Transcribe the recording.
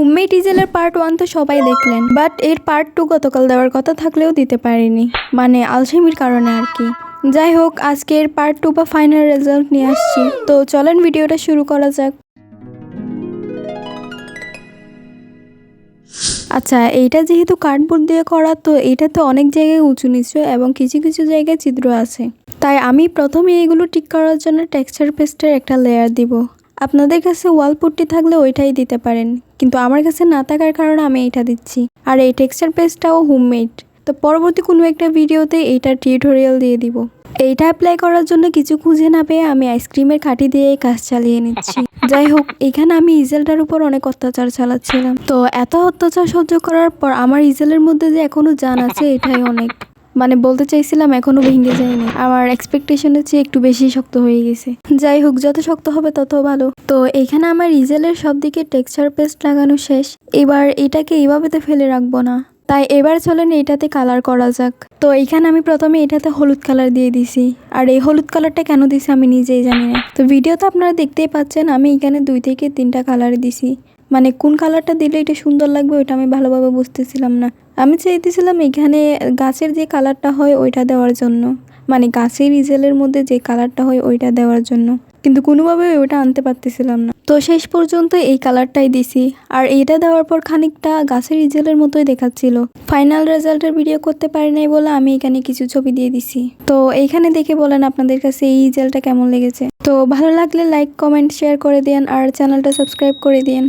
Homemade ইজেলের part one তো সবাই দেখলেন বাট এর পার্ট টু গতকাল দেওয়ার কথা থাকলেও দিতে পারিনি মানে আলসেমির কারণে আর কি। যাই হোক আজকের পার্ট টু বা ফাইনাল রেজাল্ট নিয়ে আসছি, তো চলেন ভিডিওটা শুরু করা যাক। আচ্ছা এইটা যেহেতু কার্ডবোর্ড দিয়ে করা, তো এটা তো অনেক জায়গায় উঁচু নিচু এবং কিছু কিছু জায়গায় ছিদ্র আছে। তাই আমি প্রথমে এইগুলো ঠিক করার জন্য টেক্সচার পেস্টের একটা লেয়ার দিব। আপনাদের কাছে ওয়াল পুট্টি থাকলে ওইটাই দিতে পারেন কিন্তু আমার কাছে না থাকার কারণে আমি এইটা দিচ্ছি। আর এই টেক্সচার পেস্টটাও হোমমেড। তো পরবর্তী কোনো একটা ভিডিওতে এইটার টিউটোরিয়াল দিয়ে দিব। এইটা অ্যাপ্লাই করার জন্য কিছু খুঁজে না পেয়ে আমি আইসক্রিমের খাঁটি দিয়ে কাজ চালিয়ে নিচ্ছি। যাই হোক এখানে আমি ইজেলটার উপর অনেক অত্যাচার চালাচ্ছিলাম। তো এত অত্যাচার সহ্য করার পর আমার ইজেলের মধ্যে যে এখনও জান আছে এটাই অনেক। মানে বলতে চাইছিলাম এখনও ভেঙে যায়নি। আমার এক্সপেকটেশনের চেয়ে একটু বেশি শক্ত হয়ে গেছে। যাই হোক, যত শক্ত হবে তত ভালো। তো এখানে আমার ইজেলের সব দিকে টেক্সচার পেস্ট লাগানো শেষ। এবার এটাকে এইভাবে তো ফেলে রাখব না। তাই এবার চলেন এটাতে কালার করা যাক। তো এইখানে আমি প্রথমে এটাতে হলুদ কালার দিয়ে দিছি। আর এই হলুদ কালারটা কেন দিছি আমি নিজেই জানি না। তো ভিডিওতে আপনারা দেখতেই পাচ্ছেন, আমি এখানে দুই থেকে তিনটা কালার দিছি। মানে কোন কালারটা দিলে এটা সুন্দর লাগবে ওইটা আমি ভালোভাবে বুঝতেছিলাম না। আমি চাইতেছিলাম এখানে গাছের যে কালারটা হয় ওইটা দেওয়ার জন্য। মানে গাছের ইজেলের মধ্যে যে কালারটা হয় ওইটা দেওয়ার জন্য। কিন্তু কোনোভাবে ওইটা আনতে পারতেছিলাম না। তো শেষ পর্যন্ত এই কালারটাই দিছি। আর এইটা দেওয়ার পর খানিকটা গাছের ইজেলের মতোই দেখাচ্ছিল। ফাইনাল রেজাল্টের ভিডিও করতে পারি নাই বলে আমি এখানে কিছু ছবি দিয়ে দিছি। তো এইখানে দেখে বলেন আপনাদের কাছে এই ইজেলটা কেমন লেগেছে। তো ভালো লাগলে লাইক, কমেন্ট, শেয়ার করে দিন আর চ্যানেলটা সাবস্ক্রাইব করে দিন